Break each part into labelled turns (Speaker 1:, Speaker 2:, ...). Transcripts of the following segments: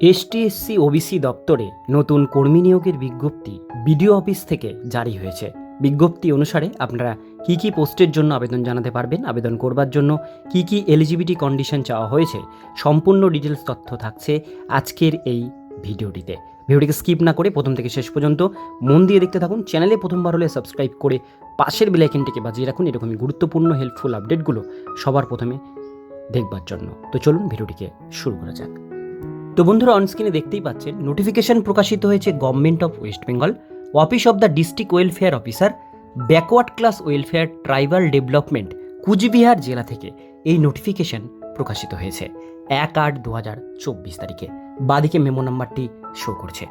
Speaker 1: STSC OBC দপ্তরে নতুন কর্মী নিয়োগের বিজ্ঞপ্তি বিডিও অফিস থেকে জারি হয়েছে। বিজ্ঞপ্তি অনুসারে আপনারা কি কি পোস্টের জন্য আবেদন জানাতে পারবেন, আবেদন করবার জন্য কি কি এলিজিবিলিটি কন্ডিশন চাওয়া হয়েছে, সম্পূর্ণ ডিটেলস তথ্য থাকছে আজকের এই ভিডিওটিতে। ভিডিওটিকে স্কিপ না করে প্রথম থেকে শেষ পর্যন্ত মন দিয়ে দেখতে থাকুন, চ্যানেলে প্রথমবার হলে সাবস্ক্রাইব করে পাশের বেলাইকেনটিকে বাজিয়ে রাখুন, এরকমই গুরুত্বপূর্ণ, হেল্পফুল আপডেটগুলো সবার প্রথমে দেখবার জন্য। তো চলুন ভিডিওটিকে শুরু করা যাক। তো বন্ধুরা অনস্ক্রিনে দেখতেই পাচ্ছেন নোটিফিকেশন প্রকাশিত হয়েছে government of West Bengal office of the district welfare officer backward class welfare tribal development Coochbehar জেলা থেকে এই নোটিফিকেশন প্রকাশিত হয়েছে এক আট দু হাজার চব্বিশ তারিখে। বাদিকে মেমো নাম্বারটি শো করছে।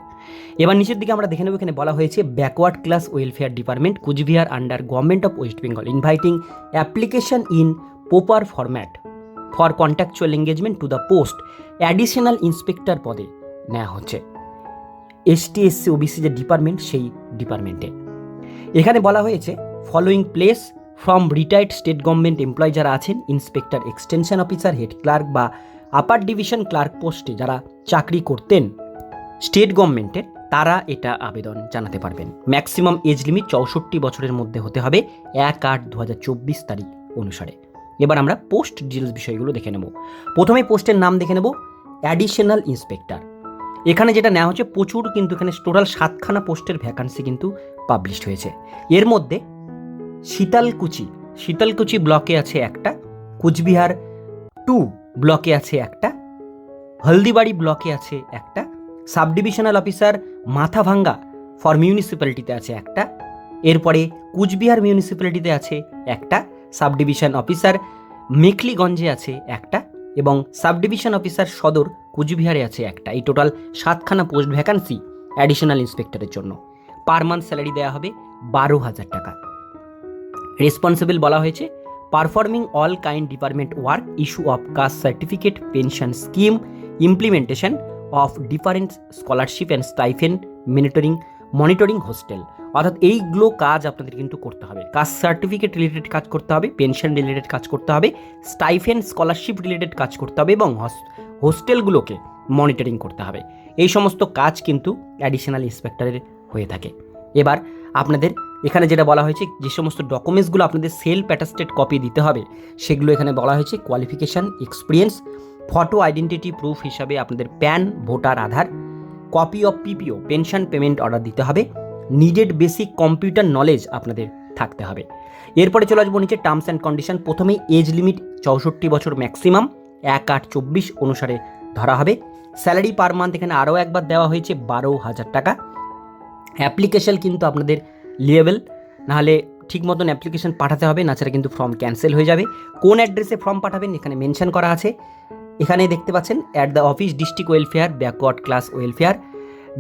Speaker 1: এবার নিচের দিকে আমরা দেখে নেব, এখানে বলা হয়েছে backward class welfare department Coochbehar under government of West Bengal inviting application in proper format for contractual engagement to the post additional inspector পদে নেওয়া হচ্ছে। এসটি এসসি ওবিসি যে ডিপার্টমেন্ট সেই ডিপার্টমেন্টে এখানে বলা হয়েছে following place from retired state government employee যারা আছেন inspector extension officer head clerk বা আপার ডিভিশন ক্লার্ক পোস্টে যারা চাকরি করতেন স্টেট গভর্নমেন্টের তারা এটা আবেদন জানাতে পারবেন। ম্যাক্সিমাম এজ লিমিট চৌষট্টি বছরের মধ্যে হতে হবে, এক আট দু তারিখ অনুসারে। এবার আমরা পোস্ট ডিটেলস বিষয়গুলো দেখে নেব। প্রথমে পোস্টের নাম দেখে নেব অ্যাডিশনাল ইন্সপেক্টর এখানে যেটা নেওয়া হচ্ছে, প্রচুর কিন্তু এখানে টোটাল সাতখানা পোস্টের ভ্যাকান্সি কিন্তু পাবলিশড হয়েছে। এর মধ্যে শীতলকুচি শীতলকুচি ব্লকে আছে একটা, কুচবিহার টু ব্লকে আছে একটা, হলদিবাড়ি ব্লকে আছে একটা sub divisional officer Mathabhanga for মিউনিসিপ্যালিটিতে আছে একটা, এরপরে কুচবিহার মিউনিসিপ্যালিটিতে আছে একটা সাব ডিভিশন অফিসার মেখলিগঞ্জে আছে একটা এবং সাব ডিভিশন অফিসার সদর কুচবিহারে আছে একটা। এই টোটাল সাতখানা পোস্ট ভ্যাকান্সি অ্যাডিশনাল ইন্সপেক্টরের জন্য। পার মান্থ স্যালারি দেওয়া হবে বারো হাজার টাকা। রেসপন্সিবল বলা হয়েছে, performing all kind department work, issue of caste certificate, pension scheme, implementation of different scholarship and stipend monitoring monitoring hostel. অর্থাৎ এইগুলো কাজ আপনাদের কিন্তু করতে হবে। কাস্ট সার্টিফিকেট রিলেটেড কাজ করতে হবে পেনশন রিলেটেড কাজ করতে হবে স্টাইফেন্ড স্কলারশিপ রিলেটেড কাজ করতে হবে এবং হোস্টেলগুলোকে মনিটরিং করতে হবে। এই সমস্ত কাজ কিন্তু অ্যাডিশনাল ইন্সপেক্টরের হয়ে থাকে। এবার আপনাদের এখানে যেটা বলা হয়েছে, যে সমস্ত ডকুমেন্টসগুলো আপনাদের সেলফ অ্যাটাস্টেড কপি দিতে হবে, সেগুলো এখানে বলা হয়েছে qualification experience photo identity proof হিসাবে আপনাদের PAN voter Aadhaar copy of PPO pension payment order দিতে হবে। নিডেড বেসিক কম্পিউটার নলেজ আপনাদের থাকতে হবে। এরপরে চলে আসব নিচে টার্মস অ্যান্ড কন্ডিশন প্রথমেই এজ লিমিট চৌষট্টি বছর ম্যাক্সিমাম এক আট চব্বিশ অনুসারে ধরা হবে। স্যালারি পার মান্থ এখানে আরও একবার দেওয়া হয়েছে বারো হাজার টাকা। অ্যাপ্লিকেশন কিন্তু আপনাদের লিয়েবল নাহলে ঠিক মতন অ্যাপ্লিকেশন পাঠাতে হবে নাছাড়া কিন্তু ফর্ম ক্যান্সেল হয়ে যাবে। কোন অ্যাড্রেসে ফর্ম পাঠাবেন এখানে মেনশন করা আছে। এখানে দেখতে পাচ্ছেন at the office district welfare backward class welfare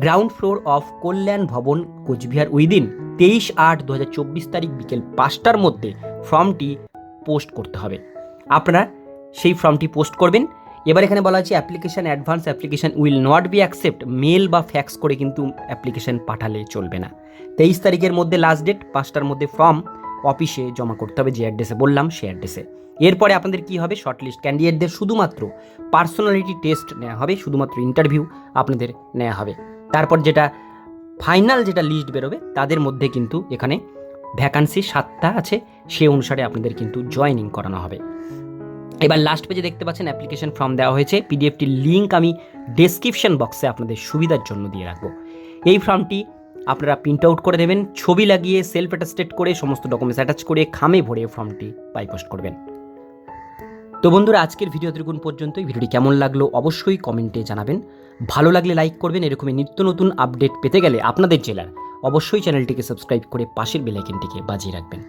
Speaker 1: ground floor of Kalyan Bhavan Coochbehar within তেইশ আট দু তারিখ বিকেল পাঁচটার মধ্যে ফর্মটি পোস্ট করতে হবে। আপনারা সেই ফর্মটি পোস্ট করবেন। এবার এখানে বলা আছে application advance application will not be accept, mail বা ফ্যাক্স করে কিন্তু অ্যাপ্লিকেশন পাঠালে চলবে না। তেইশ তারিখের মধ্যে লাস্ট ডেট, পাঁচটার মধ্যে ফর্ম অফিসে জমা করতে হবে যে অ্যাড্রেসে, বললাম সেই অ্যাড্রেসে। এরপরে আপনাদের কি হবে, শর্টলিস্ট ক্যান্ডিডেটদের শুধুমাত্র পার্সোনালিটি টেস্ট নেওয়া হবে, শুধুমাত্র ইন্টারভিউ আপনাদের নেওয়া হবে। তারপর যেটা ফাইনাল যেটা লিস্ট বেরোবে, তাদের মধ্যে কিন্তু এখানে ভ্যাকান্সি সাতটা আছে, সে অনুসারে আপনাদের কিন্তু জয়েনিং করানো হবে। এবার লাস্ট পেজে দেখতে পাচ্ছেন অ্যাপ্লিকেশন ফর্ম দেওয়া হয়েছে পিডিএফটির লিঙ্ক আমি ডেসক্রিপশন বক্সে আপনাদের সুবিধার জন্য দিয়ে রাখব। এই ফর্মটি আপনারা প্রিন্ট আউট করে দেবেন, ছবি লাগিয়ে সেলফ অ্যাটাস্টেড করে, সমস্ত ডকুমেন্টস অ্যাটাচ করে খামে ভরে ফর্মটি পাই পোস্ট করবেন। তো বন্ধুরা, আজকের ভিডিও ত্রিগুণ পর্যন্তই। ভিডিওটি কেমন লাগল অবশ্যই কমেন্টে জানাবেন। ভালো লাগলে লাইক করবেন, এরকমই নিত্য নতুন আপডেট পেতে গেলে আপনাদের জেলার অবশ্যই চ্যানেলটিকে সাবস্ক্রাইব করে পাশের বেলাইকেনটিকে বাজিয়ে রাখবেন।